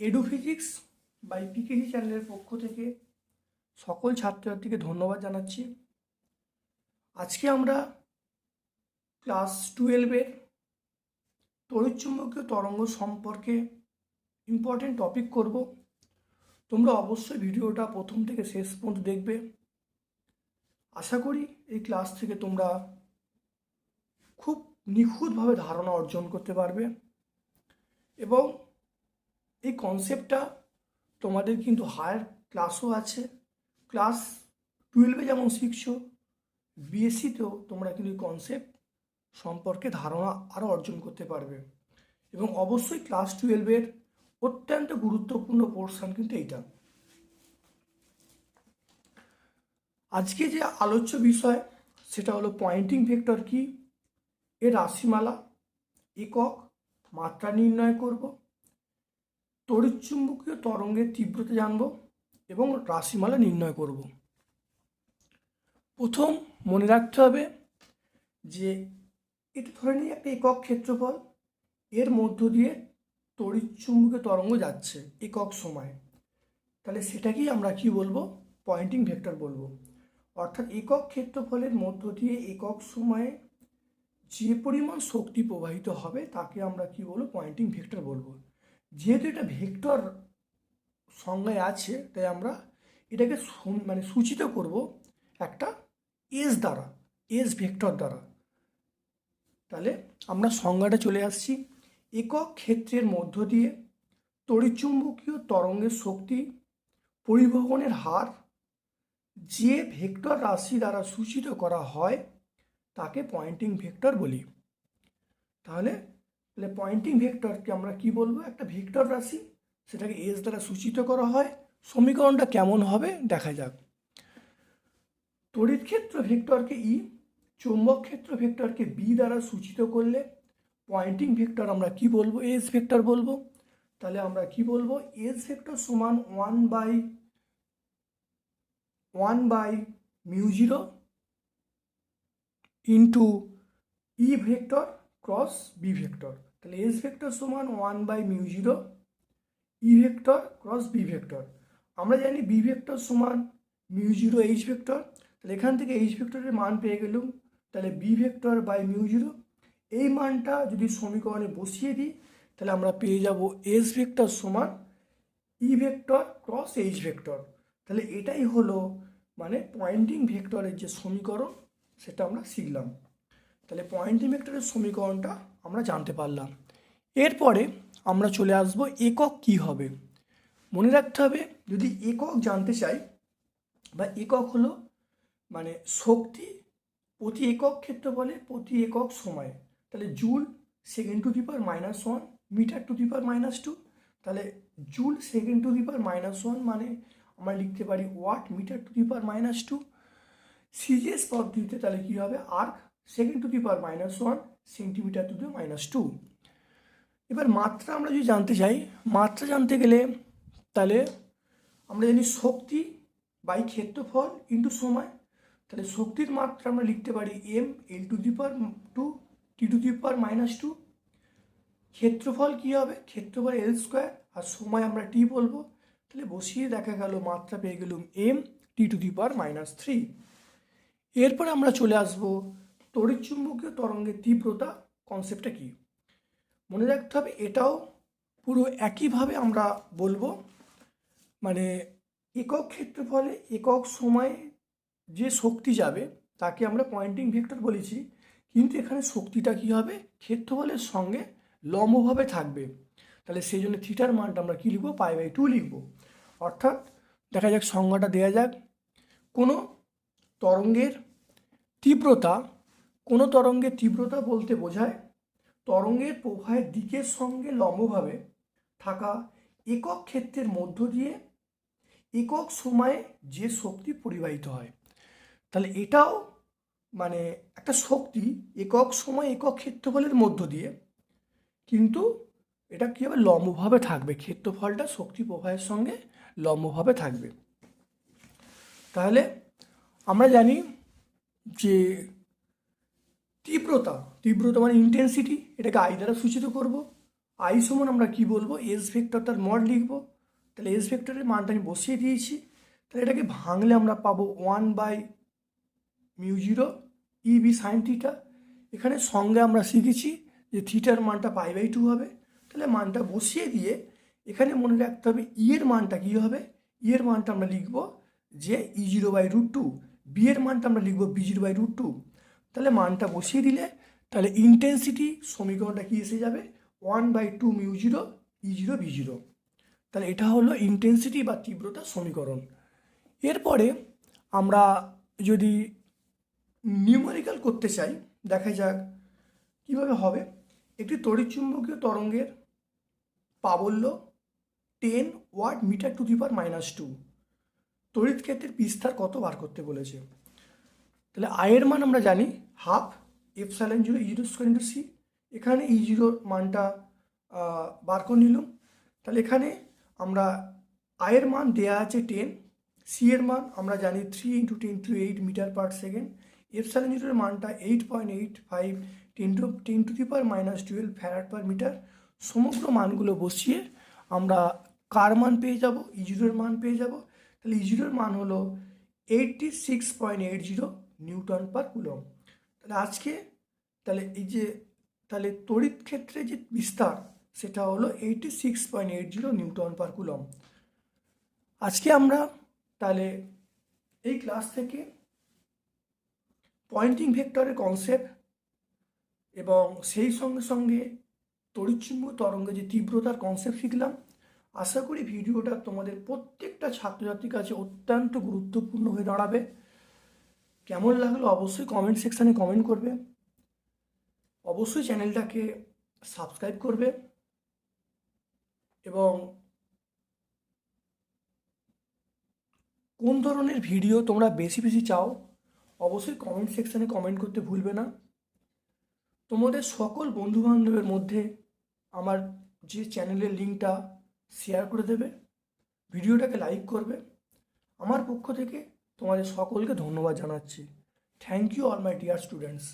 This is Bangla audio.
এডু ফিজিক্স বাই পিকেজি চ্যানেলের পক্ষ থেকে সকল ছাত্রছাত্রীকে ধন্যবাদ জানাচ্ছি। আজকে আমরা ক্লাস টুয়েলভের তড়িৎচুম্বকীয় তরঙ্গ সম্পর্কে ইম্পর্টেন্ট টপিক করব। তোমরা অবশ্যই ভিডিওটা প্রথম থেকে শেষ পর্যন্ত দেখবে। আশা করি এই ক্লাস থেকে তোমরা খুব নিখুঁতভাবে ধারণা অর্জন করতে পারবে। এবং এই কনসেপ্টটা তোমাদের কিন্তু হায়ার ক্লাসও আছে। ক্লাস টুয়েলভে যেমন শিখছো বিএসসিতেও তোমরা কিন্তু কনসেপ্ট সম্পর্কে ধারণা আরও অর্জন করতে পারবে। এবং অবশ্যই ক্লাস টুয়েলভের অত্যন্ত গুরুত্বপূর্ণ পোর্শন কিন্তু এইটা। আজকে যে আলোচ্য বিষয়, সেটা হলো পয়েন্টিং ভেক্টর কি? এর রাশিমালা, একক, মাত্রা নির্ণয় করব। তড়িৎচুম্বকীয় তরঙ্গের তীব্রতা জানব এবং রাশিমালা নির্ণয় করব। প্রথম মনে রাখতে হবে যে এটা ধরে নিই একটা একক ক্ষেত্রফল, এর মধ্য দিয়ে তড়িৎচুম্বকীয় তরঙ্গ যাচ্ছে একক সময়। তাহলে সেটাকেই আমরা কি বলব? পয়েন্টিং ভেক্টর বলব। অর্থাৎ একক ক্ষেত্রফলের মধ্য দিয়ে একক সময়ে যে পরিমাণ শক্তি প্রবাহিত হবে তাকে আমরা কি বলব? পয়েন্টিং ভেক্টর বলব। যেহেতু এটা ভেক্টর সংজ্ঞায় আছে, তাই আমরা এটাকে মানে সূচিত করব একটা এস দ্বারা এস ভেক্টর দ্বারা। তাহলে আমরা সংজ্ঞাটা চলে আসছি। একক ক্ষেত্রের মধ্য দিয়ে তড়িৎচুম্বকীয় তরঙ্গের শক্তি পরিবহনের হার যে ভেক্টর রাশি দ্বারা সূচিত করা হয়, তাকে পয়েন্টিং ভেক্টর বলি। তাহলে তাহলে পয়েন্টিং ভেক্টরকে আমরা কি বলব? একটা ভেক্টর রাশি, সেটাকে এস দ্বারা সূচিত করা হয়। সমীকরণটা কেমন হবে? দেখা যাক। তড়িৎ ক্ষেত্র ভেক্টরকে ই চৌম্বক ক্ষেত্র ভেক্টরকে বি দ্বারা সূচিত করলে পয়েন্টিং ভেক্টর আমরা কি বলব? এস ভেক্টর বলব। তাহলে আমরা কি বলব? এস ভেক্টর সমান one by one by mu zero into E vector cross B vector তাহলে এস ভেক্টর সমান one by mu zero E vector cross B vector আমরা জানি বি ভেক্টর সমান মিউ জিরো এইচ ভেক্টর তাহলে এখান থেকে এইচ ভেক্টরের মান পেয়ে গেলুম। তাহলে B vector by mu zero এই মানটা যদি সমীকরণে বসিয়ে দিই, তাহলে আমরা পেয়ে যাব এস ভেক্টর সমান E vector cross H vector তাহলে এটাই হলো মানে পয়েন্টিং ভেক্টরের যে সমীকরণ, সেটা আমরা শিখলাম। তাহলে পয়েন্টিং ভেক্টরের সমীকরণটা আমরা জানতে পারলাম। এরপরে আমরা চলে আসব একক কি হবে। মনে রাখতে হবে, যদি একক জানতে চাই, বা একক হলো মানে শক্তি প্রতি একক ক্ষেত্রফলে প্রতি একক সময়, তাহলে joule second to the minus one metre to the minus two তাহলে joule second to the minus one মানে আমরা লিখতে পারি watt metre to the minus two CGS পদ্ধতিতে তাহলে কী হবে? Erg second to the minus one centimetre to the minus two এবার মাত্রা আমরা যদি জানতে চাই, মাত্রা জানতে গেলে তাহলে আমরা জানি শক্তি বাই ক্ষেত্রফল ইন্টু সময়। তাহলে শক্তির মাত্রা আমরা লিখতে পারি M L to the power two T to the power minus two ক্ষেত্রফল কী হবে? ক্ষেত্রফল এল স্কোয়ার আর সময় আমরা টি বলব। তাহলে বসিয়ে দেখা গেল, মাত্রা পেয়ে গেলুম M T to the power minus three এরপরে আমরা চলে আসব তড়িৎচুম্বকীয় তরঙ্গের তীব্রতা কনসেপ্টটা কী? মনে রাখতে হবে এটাও পুরো একইভাবে আমরা বলব। মানে একক ক্ষেত্রফলে একক সময়ে যে শক্তি যাবে, তাকে আমরা পয়েন্টিং ভেক্টর বলেছি, কিন্তু এখানে শক্তিটা কী হবে? ক্ষেত্রফলের সঙ্গে লম্বভাবে থাকবে। তাহলে সেই জন্য থিটার মানটা আমরা কী লিখব? পাই বাই টু লিখব। অর্থাৎ দেখা যাক সংজ্ঞাটা দেওয়া যাক। কোনো তরঙ্গের তীব্রতা কোনো তরঙ্গের তীব্রতা বলতে বোঝায় তরঙ্গের প্রবাহের দিকের সঙ্গে লম্বভাবে থাকা একক ক্ষেত্রের মধ্য দিয়ে একক সময়ে যে শক্তি পরিবাহিত হয়। তাহলে এটাও মানে একটা শক্তি একক সময় একক ক্ষেত্রফলের মধ্য দিয়ে কিন্তু এটা কী হবে? লম্বভাবে থাকবে। ক্ষেত্রফলটা শক্তি প্রবাহের সঙ্গে লম্বভাবে থাকবে। তাহলে আমরা জানি যে তীব্রতা তীব্রতা মানে ইন্টেন্সিটি এটাকে আই দ্বারা সূচিত করব। আই সমান আমরা কি বলব? এস ভেক্টর তার মড লিখব। তাহলে এস ভেক্টরের মানটা আমি বসিয়ে দিয়েছি। তাহলে এটাকে ভাঙলে আমরা পাবো one by mu zero E B sine theta এখানে সঙ্গে আমরা শিখেছি যে থিটার মানটা পাই বাই টু হবে। তাহলে মানটা বসিয়ে দিয়ে এখানে মনে রাখতে হবে ই এর মানটা কী হবে? ই এর মানটা আমরা লিখব যে E zero by root two B এর মানটা আমরা লিখব B zero by root two তাহলে মানটা বসিয়ে দিলে তাহলে ইন্টেন্সিটি সমীকরণটা কি এসে যাবে? One by two mu zero E zero B zero তাহলে এটা হলো ইন্টেন্সিটি বা তীব্রতা সমীকরণ। এরপরে আমরা যদি নিউমেরিক্যাল করতে চাই, দেখা যাক কীভাবে হবে। একটি তড়িৎচুম্বকীয় তরঙ্গের প্রাবল্য ten watt metre to the power minus two তড়িৎ ক্ষেত্রের বিস্তার কত বার করতে বলেছে? তাহলে আয়ের মান আমরা জানি half epsilon zero E zero square into C এখানে ই জিরোর মানটা বার করে নিলাম। তাহলে এখানে আমরা আয়ের মান দেয়া আছে টেন সি এর মান আমরা জানি three into ten to eight metre per second epsilon জিরোর মানটা eight point eight five ten to ten to the power minus twelve farad per metre সমগ্র মানগুলো বসিয়ে আমরা কার মান পেয়ে যাব? ই জিরোর মান পেয়ে যাব। তাহলে ই জিরোর মান হলো eighty six point eight zero newton per coulomb তাহলে আজকে তাহলে এই যে তাহলে তড়িৎ ক্ষেত্রে যে বিস্তার, সেটা হলো eighty six point eight zero newton per coulomb আজকে আমরা তাহলে এই ক্লাস থেকে পয়েন্টিং ভেক্টরের কনসেপ্ট এবং সেই সঙ্গে সঙ্গে তড়িৎচুম্বক তরঙ্গের যে তীব্রতার কনসেপ্ট শিখলাম। আশা করি ভিডিওটা তোমাদের প্রত্যেকটা ছাত্রছাত্রীর কাছে অত্যন্ত গুরুত্বপূর্ণ হয়ে দাঁড়াবে। কেমন লাগল অবশ্যই কমেন্ট সেকশানে কমেন্ট করবে। অবশ্যই চ্যানেলটাকে সাবস্ক্রাইব করবে এবং কোন ধরনের ভিডিও তোমরা বেশি বেশি চাও, অবশ্যই কমেন্ট সেকশানে কমেন্ট করতে ভুলবে না। তোমাদের সকল বন্ধুবান্ধবের মধ্যে আমার যে চ্যানেলের লিঙ্কটা শেয়ার করে দেবে ভিডিওটাকে লাইক করবে। আমার পক্ষ থেকে তোমাদের সকলকে ধন্যবাদ জানাচ্ছি। Thank you all my dear students